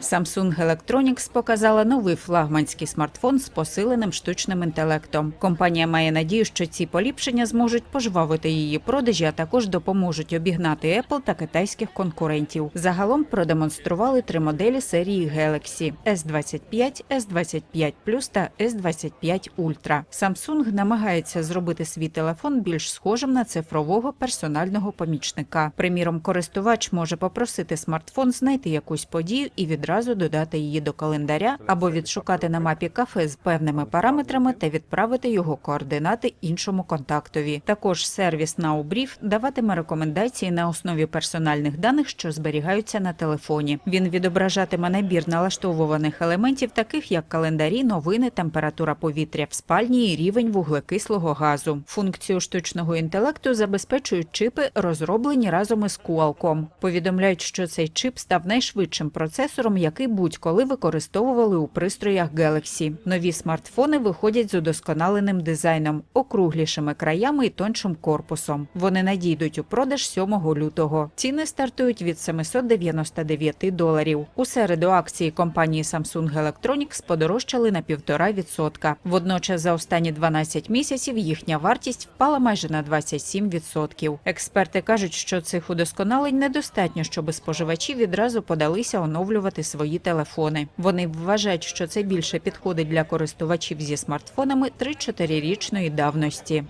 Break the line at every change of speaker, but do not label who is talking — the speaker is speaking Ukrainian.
Samsung Electronics показала новий флагманський смартфон з посиленим штучним інтелектом. Компанія має надію, що ці поліпшення зможуть пожвавити її продажі, а також допоможуть обігнати Apple та китайських конкурентів. Загалом продемонстрували три моделі серії Galaxy S25, S25 Plus та S25 Ultra. Samsung намагається зробити свій телефон більш схожим на цифрового персонального помічника. Приміром, користувач може попросити смартфон знайти якусь подію і відразу додати її до календаря або відшукати на мапі кафе з певними параметрами та відправити його координати іншому контактові. Також сервіс NowBrief даватиме рекомендації на основі персональних даних, що зберігаються на телефоні. Він відображатиме набір налаштовуваних елементів, таких як календарі, новини, температура повітря в спальні і рівень вуглекислого газу. Функцію штучного інтелекту забезпечують чипи, розроблені разом із Qualcomm. Повідомляють, що цей чип став найшвидшим процесором, який будь-коли використовували у пристроях Galaxy. Нові смартфони виходять з удосконаленим дизайном, округлішими краями і тоншим корпусом. Вони надійдуть у продаж 7 лютого. Ціни стартують від 799 доларів. У середу акції компанії Samsung Electronics подорожчали на 1,5%. Водночас за останні 12 місяців їхня вартість впала майже на 27%. Експерти кажуть, що цих удосконалень недостатньо, щоб споживачі відразу подалися оновлювати свої телефони. Вони вважають, що це більше підходить для користувачів зі смартфонами 3-4 річної давності.